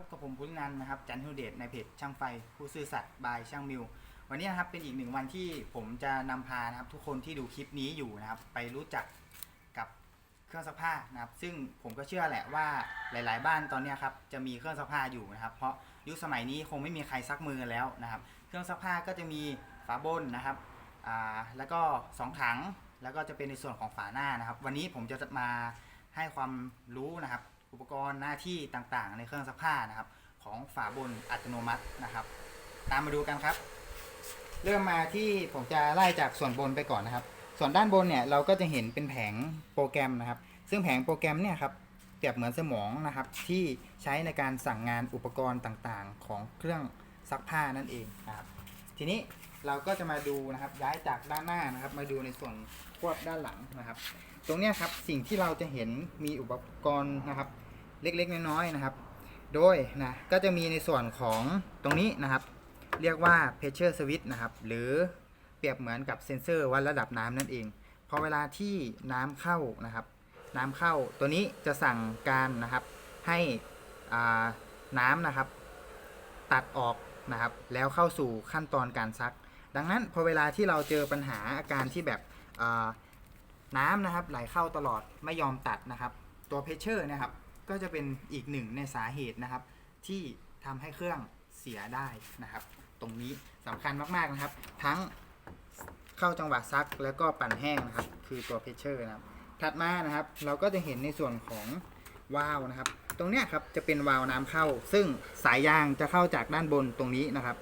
พบกับผมพุทธนันนะครับจันทุเดชในเพจช่างไฟผู้ซื่อสัตย์บายช่างมิว วันนี้นะครับเป็นอีกหนึ่งวันที่ผมจะนำพานะครับทุกคนที่ดูคลิปนี้อยู่นะครับ ไปรู้จักกับเครื่องซักผ้านะครับ ซึ่งผมก็เชื่อแหละว่าหลาย ๆ บ้านตอนนี้ครับจะมีเครื่องซักผ้าอยู่นะครับ เพราะยุคสมัยนี้คงไม่มีใครซักมือแล้วนะครับ เครื่องซักผ้าก็จะมีฝาบนนะครับอ่าแล้วก็สองถังแล้วก็จะเป็นในส่วนของฝาหน้านะครับ วันนี้ผมจะมาให้ความรู้นะครับ อุปกรณ์หน้าที่ต่างๆ ในเครื่องซักผ้านะครับ ของฝาบนอัตโนมัตินะครับ ตามมาดูกันครับ เริ่มมาที่ผมจะไล่จากส่วนบนไปก่อนนะครับ ส่วนด้านบนเนี่ยเราก็จะเห็นเป็นแผงโปรแกรมนะครับ ซึ่งแผงโปรแกรมเนี่ยครับเปรียบเหมือนสมองนะครับที่ใช้ในการสั่งงานอุปกรณ์ต่างๆ ของเครื่องซักผ้านั่นเองนะครับ ทีนี้ เราก็จะมาดูนะครับย้ายจากด้านหน้านะครับ มาดูในส่วนควบด้านหลังนะครับ ตรงนี้ครับสิ่งที่เราจะเห็นมีอุปกรณ์นะครับ เล็กๆน้อยๆนะครับ โดยนะก็จะมีในส่วนของตรงนี้นะครับ เรียกว่า pressure switch นะครับ หรือเปรียบเหมือนกับเซ็นเซอร์วัดระดับน้ำนั่นเองพอเวลาที่น้ำเข้านะครับ น้ำเข้าตัวนี้จะสั่งการนะครับให้น้ำนะครับ ตัดออกนะครับ แล้วเข้าสู่ขั้นตอนการซัก ดังนั้นพอเวลาที่เราเจอปัญหาอาการที่แบบน้ำนะครับไหลเข้าตลอดไม่ยอมตัดนะครับ ตัวเพชเชอร์นะครับก็จะเป็นอีกหนึ่งในสาเหตุนะครับ ที่ทำให้เครื่องเสียได้นะครับ ตรงนี้สำคัญมากๆนะครับ ทั้งเข้าจังหวะซักแล้วก็ปั่นแห้งนะครับ คือตัวเพชเชอร์นะครับถัดมานะครับ เราก็จะเห็นในส่วนของวาล์วนะครับ ตรงนี้ครับจะเป็นวาล์วน้ำเข้า ซึ่งสายยางจะเข้าจากด้านบนตรงนี้นะครับ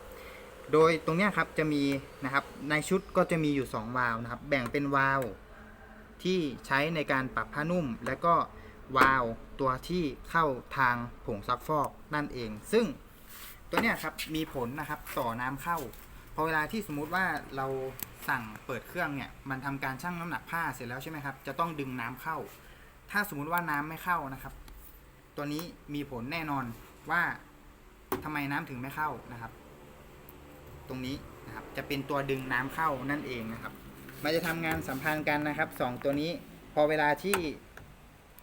โดยตรงนี้ครับจะมีนะครับในชุดก็จะมีอยู่ 2 วาล์วนะครับ แบ่งเป็นวาล์วที่ใช้ในการปรับผ้านุ่ม และก็วาล์วตัวที่เข้าทางผงซักฟอกนั่นเอง ซึ่งตัวนี้ครับมีผลนะครับต่อน้ำเข้าพอเวลาที่สมมุติว่าเราสั่งเปิดเครื่องเนี่ยมันทำการชั่งน้ำหนักผ้าเสร็จแล้วใช่ไหมครับจะต้องดึงน้ำเข้า ถ้าสมมุติว่าน้ำไม่เข้านะครับ ตัวนี้มีผลแน่นอนว่าทำไมน้ำถึงไม่เข้านะครับ ตรงนี้นะครับ จะเป็นตัวดึงน้ำเข้านั่นเองนะครับ มันจะทำงานสัมพันธ์กันนะครับสองตัวนี้พอเวลาที่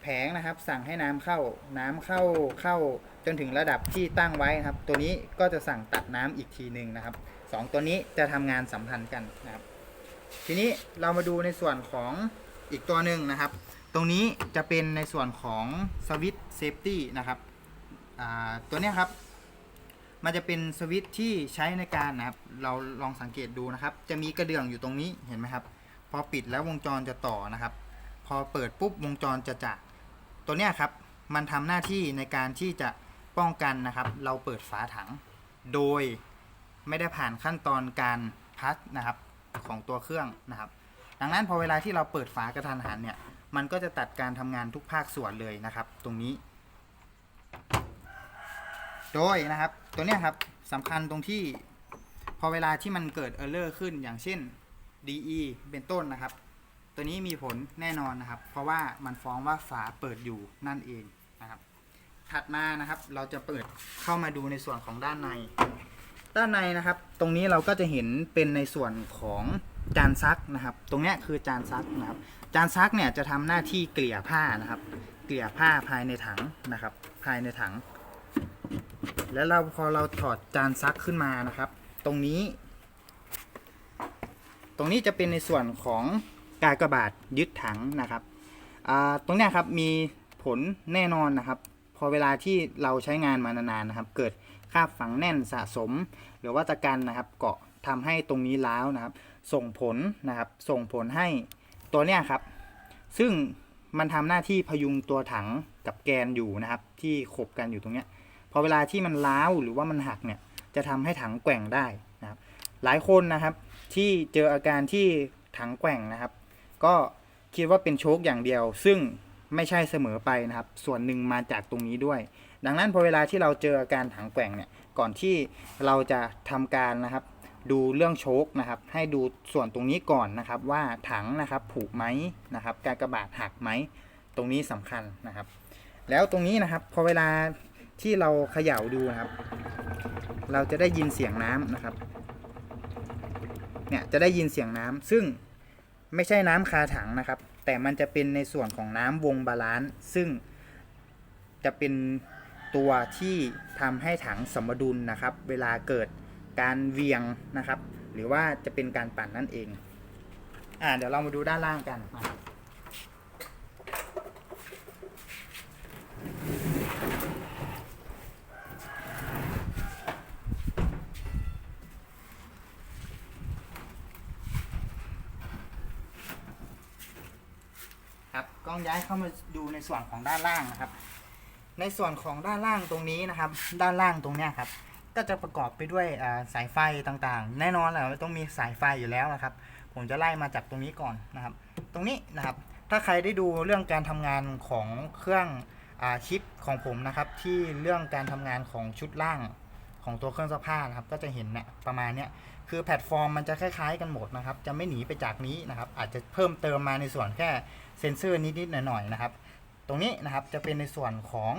แผงนะครับ สั่งให้น้ำเข้าน้ำเข้าเข้าจนถึงระดับที่ตั้งไว้นะครับ ตัวนี้ก็จะสั่งตัดน้ำอีกทีหนึ่งนะครับสองตัวนี้จะทำงานสัมพันธ์กันนะครับ ทีนี้เรามาดูในส่วนของอีกตัวหนึ่งนะครับ ตรงนี้จะเป็นในส่วนของสวิตช์เซฟตี้นะครับตัวนี้ครับ มันจะเป็นสวิตช์ที่ใช้ในการนะครับ เราลองสังเกตดูนะครับ จะมีกระเดื่องอยู่ตรงนี้เห็นไหมครับ พอปิดแล้ววงจรจะต่อนะครับ พอเปิดปุ๊บวงจรจะจักตัวเนี้ยครับ มันทำหน้าที่ในการที่จะป้องกันนะครับ เราเปิดฝาถัง โดยไม่ได้ผ่านขั้นตอนการพัดนะครับของตัวเครื่องนะครับ ดังนั้นพอเวลาที่เราเปิดฝากระทันหันเนี่ย มันก็จะตัดการทำงานทุกภาคส่วนเลยนะครับ ตรงนี้ โดยนะครับ ตัวเนี้ยครับสำคัญตรงที่ พอเวลาที่มันเกิดเออร์เลอร์ขึ้นอย่างเช่น DE เป็นต้นนะครับ ตัวนี้มีผลแน่นอนนะครับ เพราะว่ามันฟ้องว่าฝาเปิดอยู่นั่นเองนะครับ ถัดมานะครับเราจะเปิดเข้ามาดูในส่วนของด้านใน ด้านในนะครับ ตรงนี้เราก็จะเห็นเป็นในส่วนของจานซักนะครับ ตรงนี้คือจานซักนะครับ จานซักเนี่ยจะทำหน้าที่เกลี่ยผ้านะครับ เกลี่ยผ้าภายในถังนะครับ ภายในถัง แล้วเราพอเราถอดจานซักขึ้นมานะครับ ตรงนี้ ตรงนี้จะเป็นในส่วนของกากระบาทยึดถังนะครับตรงเนี้ยครับมีผลแน่นอนนะครับ พอเวลาที่เราใช้งานมานานๆนะครับ เกิดคราบฝังแน่นสะสม หรือว่าตะกันนะครับ เกาะทำให้ตรงนี้ล้าวนะครับ ส่งผลนะครับ ส่งผลให้ตัวเนี้ยครับ ซึ่งมันทำหน้าที่พยุงตัวถังกับแกนอยู่นะครับ ที่ขบกันอยู่ตรงเนี้ย อเวลาที่มันล้าวหรือว่ามันหักเนี่ยจะทำให้ถังแกว่งได้นะครับ หลายคนนะครับที่เจออาการที่ถังแกว่งนะครับ ก็คิดว่าเป็นโชคอย่างเดียว ซึ่งไม่ใช่เสมอไปนะครับ ส่วนหนึ่งมาจากตรงนี้ด้วย ดังนั้นพอเวลาที่เราเจออาการถังแกว่งเนี่ยก่อนที่เราจะทำการนะครับ ดูเรื่องโชคนะครับ ให้ดูส่วนตรงนี้ก่อนนะครับ ว่าถังนะครับผูกไหมนะครับ การกระบาดหักไหมตรงนี้สำคัญนะครับ แล้วตรงนี้นะครับพอเวลา ที่เราเขย่าดูนะครับ เราจะได้ยินเสียงน้ำนะครับ เนี่ยจะได้ยินเสียงน้ำซึ่งไม่ใช่น้ำคาถังนะครับ แต่มันจะเป็นในส่วนของน้ำวงบาลานซ์ซึ่งจะเป็นตัวที่ทำให้ถังสมดุลนะครับ เวลาเกิดการเวียงนะครับ หรือว่าจะเป็นการปั่นนั่นเอง อ่าเดี๋ยวเรามาดูด้านล่างกันนะครับ กล้องย้ายเข้ามาดูในส่วนของด้านล่างนะครับ ในส่วนของด้านล่างตรงนี้นะครับ ด้านล่างตรงเนี้ยครับ ก็จะประกอบไปด้วยสายไฟต่างๆ แน่นอนแหละว่าต้องมีสายไฟอยู่แล้วนะครับ ผมจะไล่มาจากตรงนี้ก่อนนะครับ ตรงนี้นะครับ ถ้าใครได้ดูเรื่องการทำงานของเครื่องอชิปของผมนะครับ ที่เรื่องการทำงานของชุดล่างของตัวเครื่องซักผ้านะครับ ก็จะเห็นนี่ยประมาณเนี้ย คือแพลตฟอร์มมันจะคล้ายๆกันหมดนะครับ จะไม่หนีไปจากนี้นะครับ อาจจะเพิ่มเติมมาในส่วนแค่เซ็นเซอร์นิดๆหน่อยๆนะครับ ตรงนี้นะครับจะเป็นในส่วนของ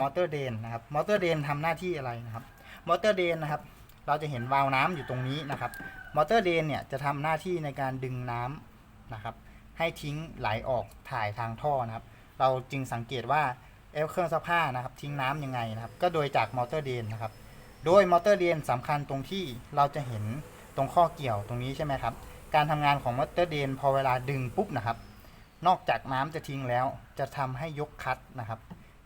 มอเตอร์เดนนะครับ มอเตอร์เดนทำหน้าที่อะไรนะครับ มอเตอร์เดนนะครับ เราจะเห็นวาล์วน้ำอยู่ตรงนี้นะครับ มอเตอร์เดนเนี่ยจะทำหน้าที่ในการดึงน้ำนะครับ ให้ทิ้งไหลออกถ่ายทางท่อนะครับ เราจึงสังเกตว่าเอลเครื่องซักผ้านะครับ ทิ้งน้ำยังไงนะครับ ก็โดยจากมอเตอร์เดนนะครับ โดยมอเตอร์เดนสำคัญตรงที่เราจะเห็นตรงข้อเกี่ยวตรงนี้ใช่ไหมครับ การทำงานของมอเตอร์เดนพอเวลาดึงปุ๊บนะครับ นอกจากน้ำจะทิ้งแล้ว จะทำให้ยกคัดนะครับ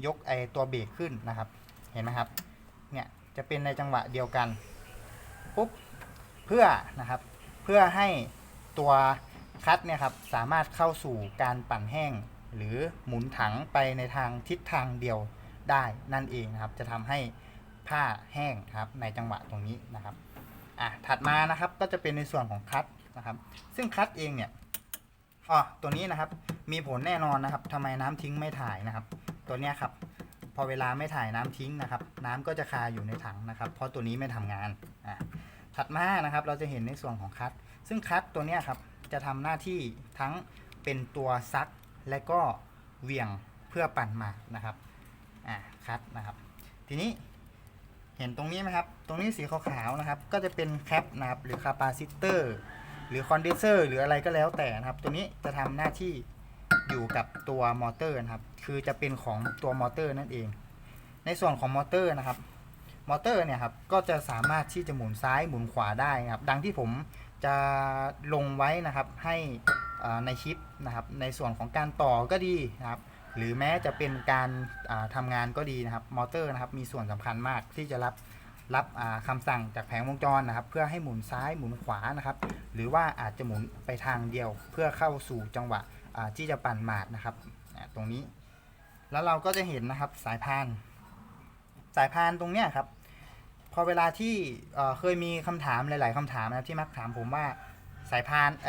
ยกไอตัวเบรกขึ้นนะครับ เห็นไหมครับ เนี่ยจะเป็นในจังหวะเดียวกันปุ๊บเพื่อนะครับ เพื่อให้ตัวคัดเนี่ยครับสามารถเข้าสู่การปั่นแห้ง หรือหมุนถังไปในทางทิศทางเดียวได้นั่นเองนะครับ จะทำให้ ผ้าแห้งครับในจังหวะตรงนี้นะครับอะถัดมานะครับก็จะเป็นในส่วนของคัดนะครับ ซึ่งคัดเองเนี่ยอ๋อตัวนี้นะครับมีผลแน่นอนนะครับทำไมน้ำทิ้งไม่ถ่ายนะครับ ตัวเนี้ยครับพอเวลาไม่ถ่ายน้ำทิ้งนะครับ น้ำก็จะคาอยู่ในถังนะครับ เพราะตัวนี้ไม่ทำงานอะถัดมานะครับเราจะเห็นในส่วนของคัดซึ่งคัดตัวเนี้ยครับจะทำหน้าที่ทั้งเป็นตัวซักและก็เหวี่ยงเพื่อปั่นหมากนะครับอะคัดนะครับ ทีนี้ เห็นตรงนี้ไหมครับ ตรงนี้สีขาวๆนะครับ ก็จะเป็นแคปนะครับ หรือคาปาซิเตอร์ หรือคอนเดนเซอร์ หรืออะไรก็แล้วแต่นะครับ ตัวนี้จะทำหน้าที่อยู่กับตัวมอเตอร์นะครับ คือจะเป็นของตัวมอเตอร์นั่นเอง ในส่วนของมอเตอร์นะครับ มอเตอร์เนี่ยครับ ก็จะสามารถที่จะหมุนซ้ายหมุนขวาได้นะครับ ดังที่ผมจะลงไว้นะครับ ให้ในคลิปนะครับ ในส่วนของการต่อก็ดีนะครับ หรือแม้จะเป็นการาทำงานก็ดีนะครับมอเตอร์นะครับมีส่วนสำคัญมากที่จะรับรับอ่าคำสั่งจากแผงวงจรนะครับ เพื่อให้หมุนซ้ายหมุนขวานะครับ หรือว่าอาจจะหมุนไปทางเดียว เพื่อเข้าสู่จังหวะที่จะปั่นหมาดนะครับตรงนี้ แล้วเราก็จะเห็นนะครับสายพาน สายพานตรงเนี้ยครับพอเวลาที่เคยมีคำถามหลาย ๆคำถามนะที่มักถามผมว่าสายพานเ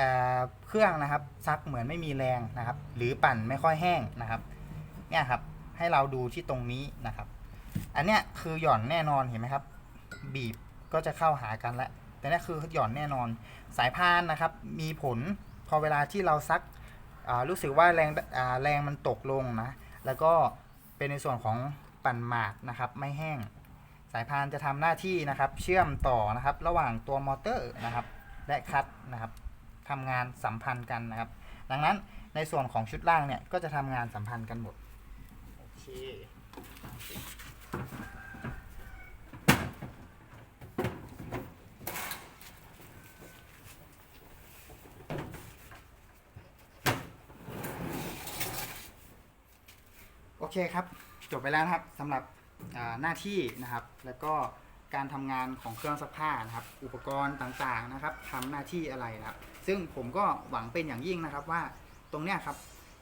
เครื่องนะครับซักเหมือนไม่มีแรงนะครับ หรือปั่นไม่ค่อยแห้งนะครับ เนี่ยครับ ให้เราดูที่ตรงนี้นะครับ อันเนี้ยคือหย่อนแน่นอนเห็นไหมครับ บีบก็จะเข้าหากันแล้วแต่นี่คือหย่อนแน่นอน สายพานนะครับ มีผลพอเวลาที่เราซักอ่ารู้สึกว่าแรงอ่าแรงมันตกลงนะ แล้วก็เป็นในส่วนของปั่นหมากนะครับ ไม่แห้ง สายพานจะทำหน้าที่นะครับ เชื่อมต่อนะครับ ระหว่างตัวมอเตอร์นะครับ และคัดนะครับทำงานสัมพันธ์กันนะครับ ดังนั้นในส่วนของชุดล่างเนี่ยก็จะทำงานสัมพันธ์กันหมด เคโอเคครับ จบไปแล้วนะครับสำหรับหน้าที่นะครับ แล้วก็การทำงานของเครื่องซักผ้านะครับ อุปกรณ์ต่างๆนะครับทำหน้าที่อะไรนะครับ ซึ่งผมก็หวังเป็นอย่างยิ่งนะครับว่าตรงเนี้ยครับ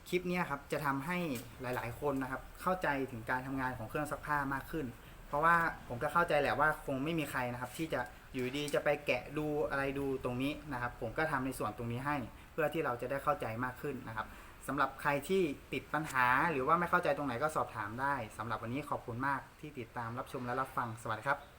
คลิปนี้ครับจะทำให้หลาย ๆ คนนะครับ เข้าใจถึงการทำงานของเครื่องซักผ้ามากขึ้น เพราะว่าผมก็เข้าใจแหละว่าคงไม่มีใครนะครับ ที่จะอยู่ดีจะไปแกะดูอะไรดูตรงนี้นะครับ ผมก็ทำในส่วนตรงนี้ให้ เพื่อที่เราจะได้เข้าใจมากขึ้นนะครับสำหรับใครที่ติดปัญหาหรือว่าไม่เข้าใจตรงไหนก็สอบถามได้สำหรับวันนี้ขอบคุณมากที่ติดตามรับชมและรับฟังสวัสดีครับ